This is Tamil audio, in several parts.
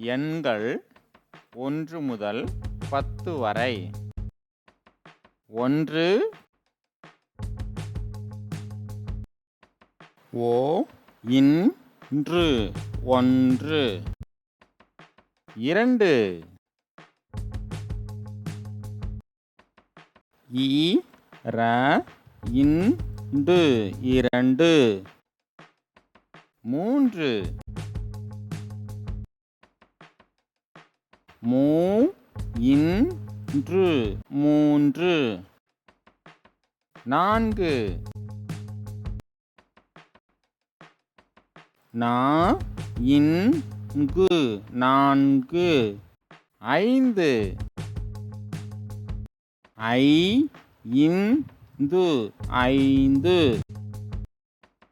எண்கள் ஒன்று முதல் பத்து வரை. ஒன்று. ஓ இன்று. ஒன்று. இரண்டு. இ ர இண்டு இரண்டு. மூன்று. மூ இன்று மூன்று. நான்கு. நா இன்கு நான்கு. ஐந்து. ஐ இந்து ஐந்து.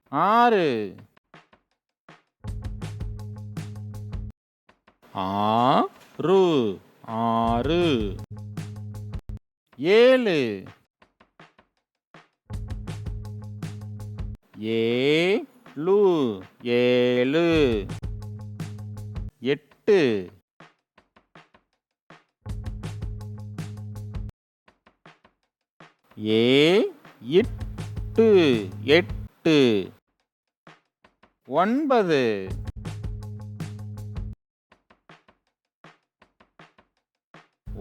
ஆறு. ஆ ரு ஆறு. ஏழு. ஏழு ஏழு. எட்டு. ஏ எட்டு. எட்டு. ஒன்பது.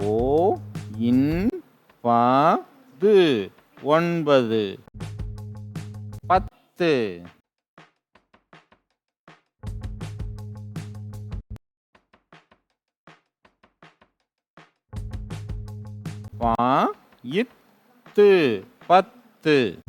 ஓ இன் பது ஒன்பது. பத்து. பா இத்து. பத்து.